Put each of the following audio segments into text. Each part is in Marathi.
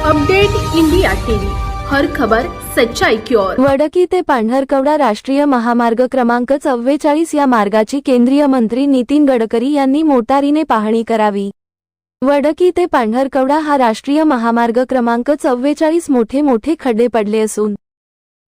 Update India TV. हर खबर सच्चाई की ओर. वडकी ते पांढरकवडा राष्ट्रीय महामार्ग क्रमांक चव्वेचाळीस या मार्गाची केंद्रीय मंत्री नितीन गडकरी यांनी मोटारीने पाहणी करावी. वडकी ते पांढरकवडा हा राष्ट्रीय महामार्ग क्रमांक चव्वेचाळीस मोठे मोठे खड्डे पडले असून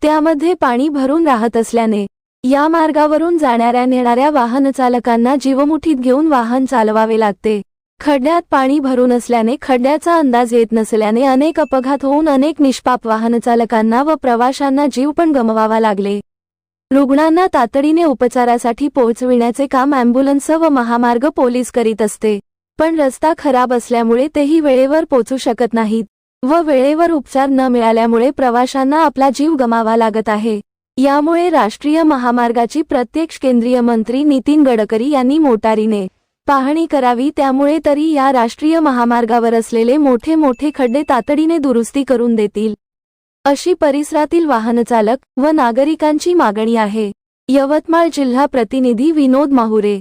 त्यामध्ये पाणी भरून राहत असल्याने या मार्गावरून जाणाऱ्या नेणाऱ्या वाहनचालकांना जीवमुठीत घेऊन वाहन चालवावे लागते. खड्ड्यात पाणी भरून असल्याने खड्ड्याचा अंदाज येत नसल्याने अनेक अपघात होऊन अनेक निष्पाप वाहनचालकांना व प्रवाशांना जीव पण गमवावा लागले. रुग्णांना तातडीने उपचारासाठी पोहोचविण्याचे काम अँब्युलन्स व महामार्ग पोलीस करीत असते. पण रस्ता खराब असल्यामुळे तेही वेळेवर पोचू शकत नाहीत व वेळेवर उपचार न मिळाल्यामुळे प्रवाशांना आपला जीव गमावा लागत आहे. यामुळे राष्ट्रीय महामार्गाची प्रत्यक्ष केंद्रीय मंत्री नितीन गडकरी यांनी मोटारीने पाहणी करावी त्यामुळे तरी या राष्ट्रीय महामार्गावर असलेले मोठे मोठे खड्डे तातडीने दुरुस्ती करून देतील. अशी परिसरातील वाहनचालक व नागरिकांची मागणी आहे. यवतमाळ जिल्हा प्रतिनिधी विनोद माहुरे.